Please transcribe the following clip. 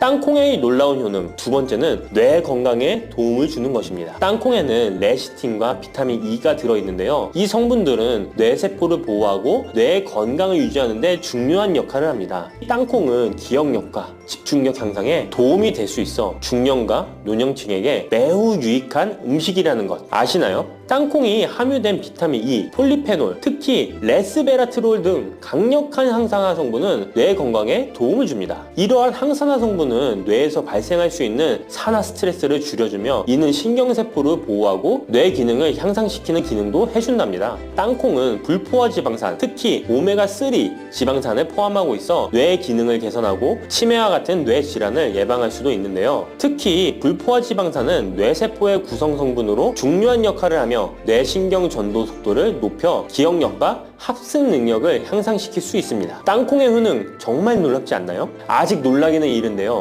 땅콩의 놀라운 효능 두 번째는 뇌 건강에 도움을 주는 것입니다. 땅콩에는 레시틴과 비타민 E가 들어있는데요. 이 성분들은 뇌세포를 보호하고 뇌 건강을 유지하는 데 중요한 역할을 합니다. 땅콩은 기억력과 집중력 향상에 도움이 될 수 있어 중년과 노년층에게 매우 유익한 음식이라는 것 아시나요? 땅콩이 함유된 비타민 E, 폴리페놀, 특히 레스베라트롤 등 강력한 항산화 성분은 뇌 건강에 도움을 줍니다. 이러한 항산화 성분 은 뇌에서 발생할 수 있는 산화 스트레스를 줄여주며 이는 신경세포를 보호하고 뇌 기능을 향상시키는 기능도 해준답니다. 땅콩은 불포화 지방산, 특히 오메가3 지방산을 포함하고 있어 뇌 기능을 개선하고 치매와 같은 뇌 질환을 예방할 수도 있는데요. 특히 불포화 지방산은 뇌세포의 구성 성분으로 중요한 역할을 하며 뇌신경 전도 속도를 높여 기억력과 합습 능력을 향상시킬 수 있습니다. 땅콩의 효능 정말 놀랍지 않나요? 아직 놀라기는 이른데요.